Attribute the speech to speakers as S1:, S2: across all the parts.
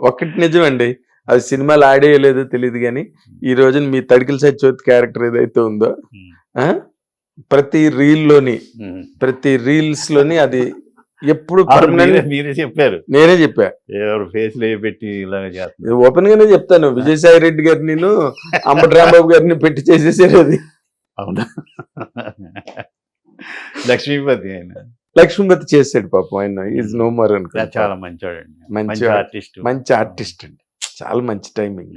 S1: ఒక్కటి నిజమండి. అది సినిమాలు ఆడే లేదో తెలియదు కానీ ఈ రోజున మీ తడికిల సత్యవతి క్యారెక్టర్ ఏదైతే ఉందో ఆ, ప్రతి రీల్లోని ప్రతి రీల్స్లోని అది ఎప్పుడు
S2: మీరే- చెప్పారు.
S1: నేనే చెప్పా.
S2: ఎవరు ఫేస్లో పెట్టి ఇలాగ
S1: ఓపెన్ గానే చెప్తాను. విజయసాయి రెడ్డి గారిని నేను అంబటి రాంబాబు గారిని పెట్టి చేసేసారు అది.
S2: అవునా? లక్ష్మీపతి ఆయన.
S1: లక్ష్మీపతి చేసాడు పాపం ఆయన. ఈజ్ నో మోర్ అనుకో
S2: చాలా మంచోడండి.
S1: మంచి
S2: మంచి ఆర్టిస్ట్.
S1: మంచి ఆర్టిస్ట్ అండి. చాలా మంచి టైమింగ్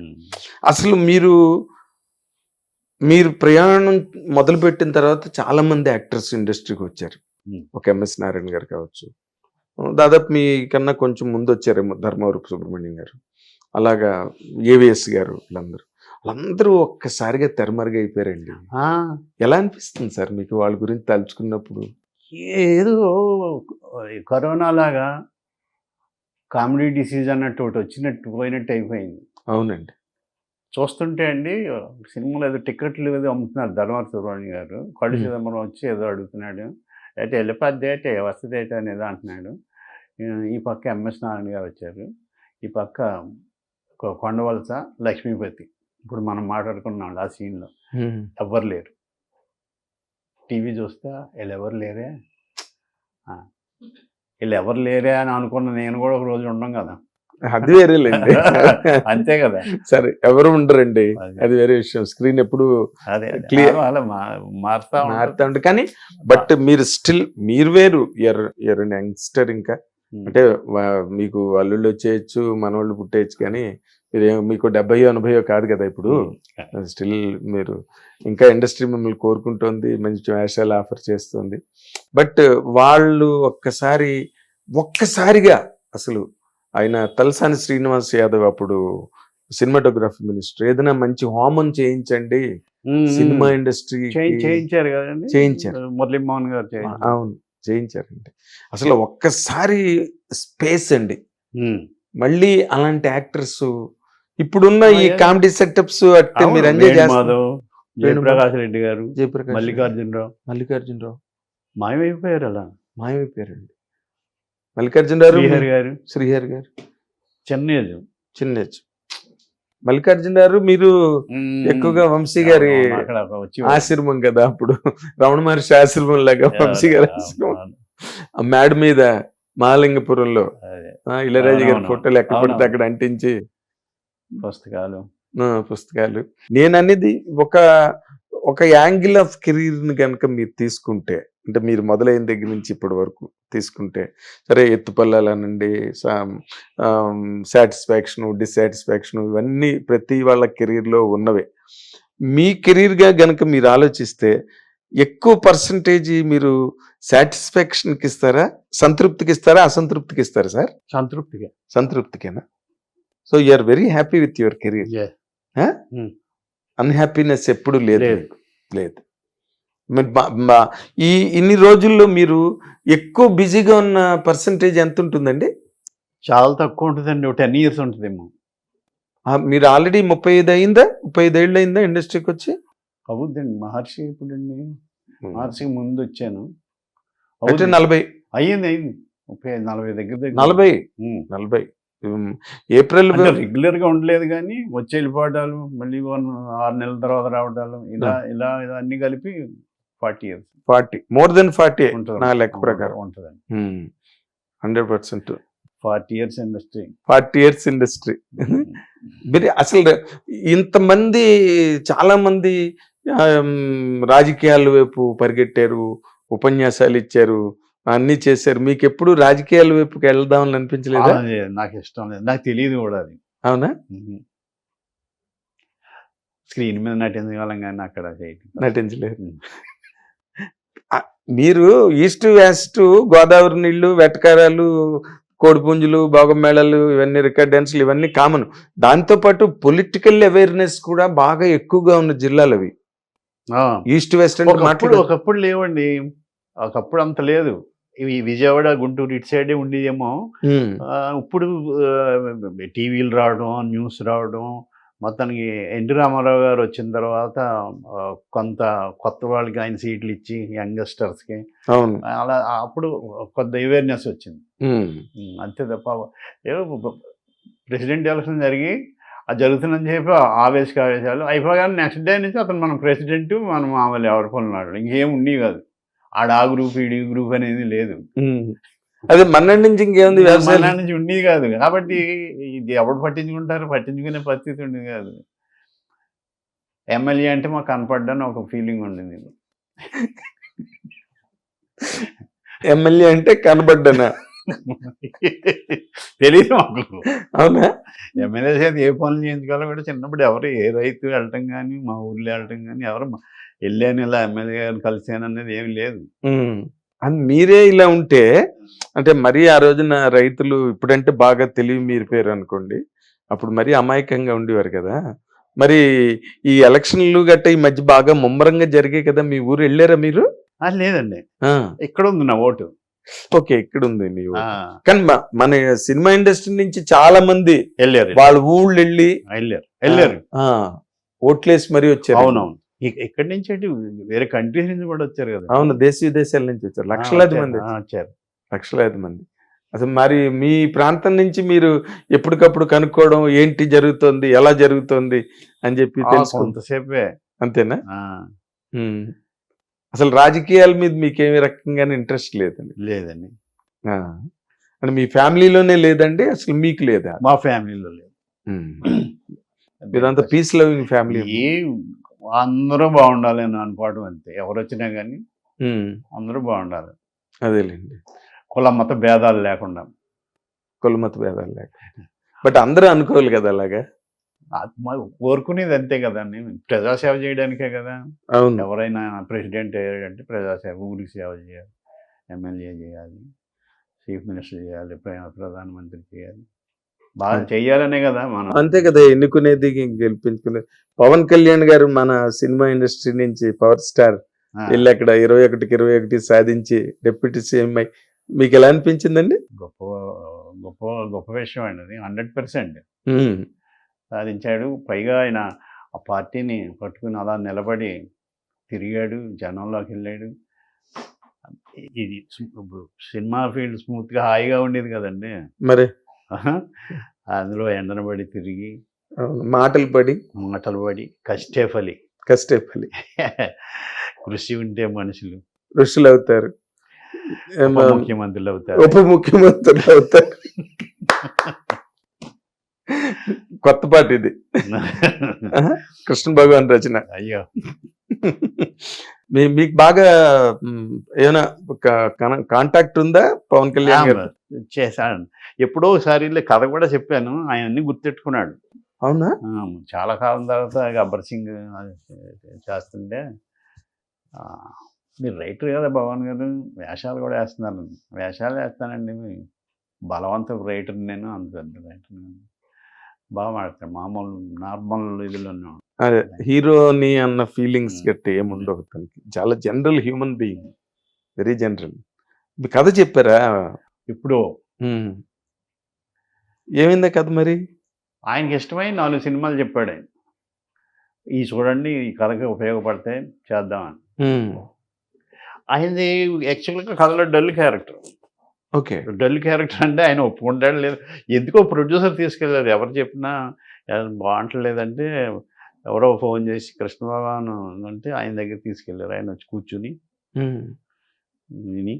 S1: అసలు మీరు మీరు ప్రయాణం మొదలు పెట్టిన తర్వాత చాలా మంది యాక్టర్స్ ఇండస్ట్రీకి వచ్చారు. ఒక ఎంఎస్ నారాయణ గారు కావచ్చు. దాదాపు మీ కన్నా కొంచెం ముందు వచ్చారేమో ధర్మవరపు సుబ్రహ్మణ్యం గారు. అలాగా ఏవిఎస్ గారు వీళ్ళందరూ. వాళ్ళందరూ ఒక్కసారిగా తెరమరుగైపోయారండి. ఎలా అనిపిస్తుంది సార్ మీకు వాళ్ళ గురించి తలుచుకున్నప్పుడు?
S2: ఏదో కరోనా లాగా కామెడీ డిసీజ్ అన్నట్టు ఒకటి వచ్చినట్టు పోయినట్టు అయిపోయింది.
S1: అవునండి.
S2: చూస్తుంటే అండి సినిమాలో ఏదో టికెట్లు ఏదో అమ్ముతున్నారు ధర్మార్ సుబ్రహ్మణ్యం గారు. కళ్ళు. చిదంబరం వచ్చి ఏదో అడుగుతున్నాడు. అయితే వెళ్ళిపోద్ది అయితే వస్తుంది అయితే అని ఏదో అంటున్నాడు. ఈ- పక్క ఎంఎస్ నారాయణ గారు వచ్చారు. ఈ పక్క కొండవలస లక్ష్మీపతి. ఇప్పుడు మనం మాట్లాడుకున్నాం ఆ సీన్లో. ఎవ్వరు లేరు. టీవీ చూస్తా వీళ్ళు ఎవరు లేరే? వీళ్ళు ఎవరు లేరే అని అనుకున్న నేను కూడా ఒక రోజు ఉండం కదా.
S1: అది వేరేలేండి
S2: అంతే కదా.
S1: సరే ఎవరు ఉండరండి.
S2: అది-
S1: వేరే విషయం. స్క్రీన్ ఎప్పుడు
S2: మా- మారుతా ఉంటుంది.
S1: మారుతా ఉంటుంది. కానీ బట్ మీరు స్టిల్ మీరు వేరు. ఎర్ ఎర్ యంగ్స్టర్ ఇంకా. అంటే మీకు అల్లుళ్ళు వచ్చేయచ్చు మనవాళ్ళు పుట్టేయచ్చు కానీ మీరు మీకు డెబ్బై ఎనభై కాదు కదా ఇప్పుడు. స్టిల్ మీరు ఇంకా ఇండస్ట్రీ మిమ్మల్ని కోరుకుంటోంది మంచి వేషాలు ఆఫర్ చేస్తుంది. బట్ వాళ్ళు ఒక్కసారి ఒక్కసారిగా అసలు ఆయన తలసాని శ్రీనివాస్ యాదవ్ అప్పుడు సినిమాటోగ్రఫీ మినిస్టర్. ఏదైనా మంచి హోమం చేయించండి. సినిమా ఇండస్ట్రీ
S2: చేయి- చేయించారు కదండి?
S1: చేయించారు.
S2: మురళీమోహన్ గారు
S1: అవును. చేయించారండి అసలు ఒక్కసారి స్పేస్ అండి. మళ్ళీ అలాంటి యాక్టర్స్ ఇప్పుడున్న ఈ కామెడీ సెటప్స్ అంటే మీరు ఎంజాయ్ చేస్తారు
S2: జయప్రకాష్ రెడ్డి గారు
S1: జయప్రకాష్
S2: మల్లికార్జునరావు.
S1: మల్లికార్జునరావు.
S2: మాయమైపోయారు అలా.
S1: మాయమైపోయారండి. మల్లికార్జునరావు
S2: శ్రీహరి గారు.
S1: శ్రీహరి గారు.
S2: చెన్నైజ్
S1: చిన్న ఏజ్. మల్లికార్జున గారు మీరు ఎక్కువగా వంశీ గారి ఆశ్రమం కదా అప్పుడు. రమణ మహర్షి ఆశ్రమం లాగా వంశీ గారి ఆశ్రమం ఆ మేడ మీద మహాలింగపురంలో ఇళయరాజు గారి. ఫోటోలు ఎక్కడ పడితే. అక్కడ అంటించి
S2: పుస్తకాలు
S1: పుస్తకాలు నేను అనేది ఒక ఒక యాంగిల్ ఆఫ్ కెరీర్ని కనుక మీరు తీసుకుంటే అంటే మీరు మొదలైన దగ్గర నుంచి ఇప్పటి వరకు తీసుకుంటే సరే ఎత్తుపల్లాలనండి సాటిస్ఫాక్షన్ డిస్సాటిస్ఫాక్షన్ ఇవన్నీ ప్రతి వాళ్ళ career లో ఉన్నవే మీ career గా గనక మీరు ఆలోచిస్తే ఎక్కువ పర్సంటేజ్ మీరు satisfaction కి ఇస్తారా సంతృప్తికి. ఇస్తారా అసంతృప్తికి ఇస్తారా సార్
S2: సంతృప్తిగా
S1: సంతృప్తికేనా so you are very happy with your career unhappiness ఎప్పుడు లేదు.
S2: లేదు.
S1: ఈ ఇన్ని రోజుల్లో మీరు ఎక్కువ బిజీగా ఉన్న పర్సంటేజ్ ఎంత ఉంటుందండి
S2: చాలా తక్కువ ఉంటుందండి. ఒక టెన్ ఇయర్స్ ఉంటుందేమో.
S1: మీరు ఆల్రెడీ ముప్పై ఐదు అయిందా? ముప్పై ఐదు ఏళ్ళు అయిందా ఇండస్ట్రీకి వచ్చి
S2: అవుద్దండి. మహర్షి ఇప్పుడండి. మహర్షికి ముందు వచ్చాను. అవుద్ది.
S1: నలభై.
S2: అయ్యింది అయింది ముప్పై నలభై దగ్గర దగ్గర.
S1: నలభై. నలభై. ఏప్రిల్
S2: రెగ్యులర్గా ఉండలేదు కానీ వచ్చి వెళ్ళిపోవడాలు మళ్ళీ వన్ ఆరు నెలల తర్వాత రావడాలు ఇలా ఇలా ఇలా అన్ని కలిపి forty years.
S1: Forty. More than forty నా లెక్క ప్రకారం.
S2: ఉంటుందండి.
S1: Hundred percent.
S2: Forty years industry.
S1: Forty years industry. మీరు అసలు ఇంతమంది చాలా మంది రాజకీయాల వైపు పరిగెట్టారు ఉపన్యాసాలు ఇచ్చారు అన్ని చేశారు. మీకు ఎప్పుడు రాజకీయాల వైపుకి వెళ్దామని అనిపించలేదా?
S2: నాకు ఇష్టం లేదు. నాకు తెలియదు కూడా అది.
S1: అవునా?
S2: స్క్రీన్ మీద నటించగలం కానీ అక్కడ
S1: నటించలేదు. మీరు ఈస్ట్ వెస్ట్ గోదావరి నీళ్ళు వెటకారాలు కోడిపుంజులు భోగమేళాలు ఇవన్నీ రికార్డ్ డాన్సులు ఇవన్నీ కామన్. దాంతోపాటు పొలిటికల్ అవేర్నెస్ కూడా బాగా ఎక్కువగా ఉన్న జిల్లాలు అవి. ఈస్ట్ వెస్ట్ అంటే
S2: ఒకప్పుడు లేవండి. ఒకప్పుడు అంత లేదు. ఇవి విజయవాడ గుంటూరు ఇటు సైడే ఉండేదేమో. ఇప్పుడు టీవీలు రావడం న్యూస్ రావడం మొత్తానికి ఎన్టీ రామారావు గారు వచ్చిన తర్వాత కొంత కొత్త వాళ్ళకి ఆయన సీట్లు ఇచ్చి యంగ్స్టర్స్కి అలా అప్పుడు కొంత అవేర్నెస్ వచ్చింది. అంతే తప్ప ప్రెసిడెంట్ ఎలక్షన్ జరిగి అది జరుగుతుందని చెప్పి ఆవేశక ఆవేశాలు అయిపోగానే నెక్స్ట్ డే నుంచి అతను మనం ప్రెసిడెంట్ మనం మామూలు ఎవరి పనున్నాడు ఇంకేం ఉండేవి కాదు. ఆడ ఆ గ్రూప్ ఈడి గ్రూప్ అనేది లేదు.
S1: అదే మన్నటి నుంచి ఇంకేముంది
S2: మన నుంచి ఉండేది కాదు. కాబట్టి ఇది ఎవరు పట్టించుకుంటారు? పట్టించుకునే పరిస్థితి ఉండేది కాదు. ఎమ్మెల్యే అంటే మాకు కనపడ్డాను ఒక ఫీలింగ్ ఉండింది.
S1: ఎమ్మెల్యే అంటే కనబడ్డానా?
S2: తెలియదు మాకు.
S1: అవునా?
S2: ఎమ్మెల్యే చేతి ఏ పనులు చేయించుకోవాలో కూడా చిన్నప్పుడు ఎవరు ఏ రైతు వెళ్ళటం కానీ మా ఊర్లో వెళ్ళటం కానీ ఎవరు వెళ్ళాను ఇలా ఎమ్మెల్యే గారిని కలిసాను అనేది ఏమి లేదు.
S1: అని మీరే ఇలా ఉంటే అంటే మరీ ఆ రోజున రైతులు ఇప్పుడంటే బాగా తెలివి మీరిపోయారు అనుకోండి అప్పుడు మరీ అమాయకంగా ఉండేవారు కదా. మరి ఈ ఎలక్షన్లు గట్ట ఈ మధ్య బాగా ముమ్మరంగా జరిగాయి కదా మీ ఊరు వెళ్ళారా మీరు?
S2: లేదండి. ఇక్కడ ఉంది నా ఓటు.
S1: ఓకే ఇక్కడ ఉంది
S2: ఆ,
S1: కానీ మన సినిమా ఇండస్ట్రీ నుంచి చాలా మంది
S2: వెళ్ళారు
S1: వాళ్ళ ఊళ్ళు వెళ్ళి
S2: వెళ్ళారు. వెళ్ళారు.
S1: ఓట్లేసి మరీ వచ్చారు.
S2: అవునవును. ఇక్కడి నుంచి అంటే వేరే కంట్రీస్ నుంచి కూడా వచ్చారు కదా.
S1: అవును దేశ విదేశాల నుంచి వచ్చారు. లక్షలాది. మంది
S2: వచ్చారు.
S1: లక్షలాది మంది. అసలు మరి మీ ప్రాంతం నుంచి మీరు ఎప్పటికప్పుడు కనుక్కోవడం ఏంటి జరుగుతోంది ఎలా జరుగుతోంది అని చెప్పి
S2: ఆ,
S1: తెలుసుకుంటాం
S2: కొంతసేపే.
S1: అంతేనా. అసలు రాజకీయాల మీద మీకేమి రకంగానే ఇంట్రెస్ట్ లేదండి.
S2: లేదండి.
S1: అంటే మీ ఫ్యామిలీలోనే లేదండి అసలు మీకు లేదా?
S2: మా ఫ్యామిలీలో లేదు.
S1: మీదంతా పీస్ లవింగ్ ఫ్యామిలీ
S2: అందరూ బాగుండాలి అని అనుకోవడం అంతే. ఎవరు వచ్చినా కానీ అందరూ బాగుండాలి.
S1: అదేలేండి.
S2: కుల మత భేదాలు లేకుండా.
S1: కులమత భేదాలు లేక బట్ అందరూ అనుకోవాలి కదా అలాగా?
S2: అది మా కోరుకునేది అంతే కదండి. ప్రజాసేవ చేయడానికే కదా.
S1: అవును.
S2: ఎవరైనా ప్రెసిడెంట్ అయ్యాడంటే ప్రజాసేవ ఊరికి సేవ చేయాలి ఎమ్మెల్యే చేయాలి చీఫ్ మినిస్టర్ చేయాలి ప్ర- ప్రధానమంత్రి చేయాలి. బాగా చెయ్యాలనే కదా మనం.
S1: అంతే కదా ఎన్నుకునేది గెలిపించుకునేది పవన్ కళ్యాణ్ గారు మన సినిమా ఇండస్ట్రీ నుంచి పవర్ స్టార్ వెళ్ళి అక్కడ ఇరవై ఒకటికి ఇరవై ఒకటి సాధించి డిప్యూటీ సీఎం అయి మీకు ఎలా అనిపించిందండి?
S2: గొప్ప గొప్ప గొప్ప విషయం అండి అది హండ్రెడ్ పర్సెంట్. సాధించాడు. పైగా ఆయన ఆ పార్టీని పట్టుకుని అలా నిలబడి తిరిగాడు జనంలోకి వెళ్ళాడు. ఇది సినిమా ఫీల్డ్ స్మూత్గా హాయిగా ఉండేది కదండి.
S1: మరి.
S2: అందులో ఎండనబడి తిరిగి
S1: మాటలు పడి?
S2: మాటలు పడి కష్టే ఫలి కృషి ఉంటే మనుషులు.
S1: ఋషులు అవుతారు
S2: ముఖ్యమంత్రులు అవుతారు
S1: ఉప ముఖ్యమంత్రులు అవుతారు కొత్త పాట ఇది. కృష్ణ భగవాన్ రచన.
S2: అయ్యో.
S1: మీ మీకు బాగా ఏమైనా కాంటాక్ట్ ఉందా? పవన్ కళ్యాణ్ గారు?
S2: చేశాను ఎప్పుడో ఒకసారి కథ కూడా చెప్పాను. ఆయన అన్ని గుర్తెట్టుకున్నాడు.
S1: అవునా?
S2: చాలా కాలం తర్వాత గబ్బర్ సింగ్ చేస్తుంటే మీరు రైటర్ కదా భగవాన్ గారు వేషాలు కూడా వేస్తున్నారు. వేషాలు వేస్తానండి. బలవంత రైటర్ నేను అంత పెద్ద రైటర్ బాగా మాడతాను మామూలు నార్మల్ ఇదిలోనే
S1: అదే హీరోని అన్న ఫీలింగ్స్
S2: Hmm.
S1: గట్టి ఏముండవు తనకి చాలా general human being. Very general. మీ కథ చెప్పారా?
S2: ఇప్పుడు
S1: Hmm. ఏమైందా కథ మరి?
S2: ఆయనకి ఇష్టమైన నాలుగు సినిమాలు చెప్పాడు ఆయన. ఈ చూడండి ఈ కథకి ఉపయోగపడితే చేద్దామని.
S1: Hmm.
S2: ఆయనది యాక్చువల్గా కథలో dull character.
S1: Okay.
S2: Dull character అంటే ఆయన ఒప్పుకుంటాడు లేదు ఎందుకో ప్రొడ్యూసర్ తీసుకెళ్ళారు ఎవరు చెప్పినా "అది బాగుంటలేదంటే ఎవరో ఫోన్ చేసి కృష్ణ భగవాన్ అంటే ఆయన దగ్గర తీసుకెళ్ళారు ఆయన వచ్చి కూర్చుని. విని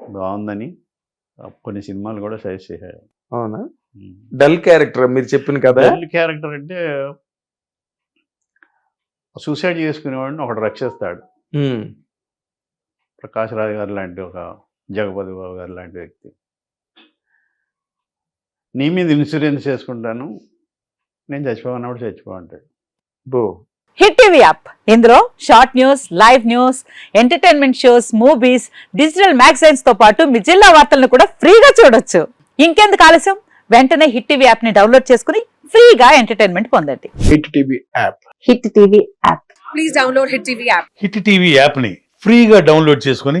S2: బాగుందని కొన్ని సినిమాలు కూడా సజెస్ట్ చేశాడు
S1: అవునా? డల్ క్యారెక్టర్ మీరు చెప్పిన కదా?
S2: డల్ క్యారెక్టర్ అంటే సూసైడ్ చేసుకునేవాడిని ఒకడు రక్షిస్తాడు. ప్రకాష్ రాజ్ గారు లాంటి ఒక జగపతి బాబు గారు లాంటి వ్యక్తి. నీ మీద ఇన్సూరెన్స్ చేసుకుంటాను నేను చచ్చిపోయినప్పుడు చచ్చిపో అంటాడు
S1: బో.
S3: Hit TV app. ఇందులో short news live news entertainment shows movies digital మ్యాగజైన్స్తో పాటు మీ జిల్లా వార్తలను కూడా ఫ్రీగా చూడొచ్చు. ఇంకెందుకు ఆలస్యం? వెంటనే హిట్ టీవీ యాప్ని డౌన్లోడ్ చేసుకుని ఫ్రీగా ఎంటర్టైన్మెంట్ పొందండి.
S4: Hit TV app.
S3: Hit TV app.
S5: Please download Hit TV app.
S4: Hit TV యాప్ని ఫ్రీగా డౌన్లోడ్ చేసుకొని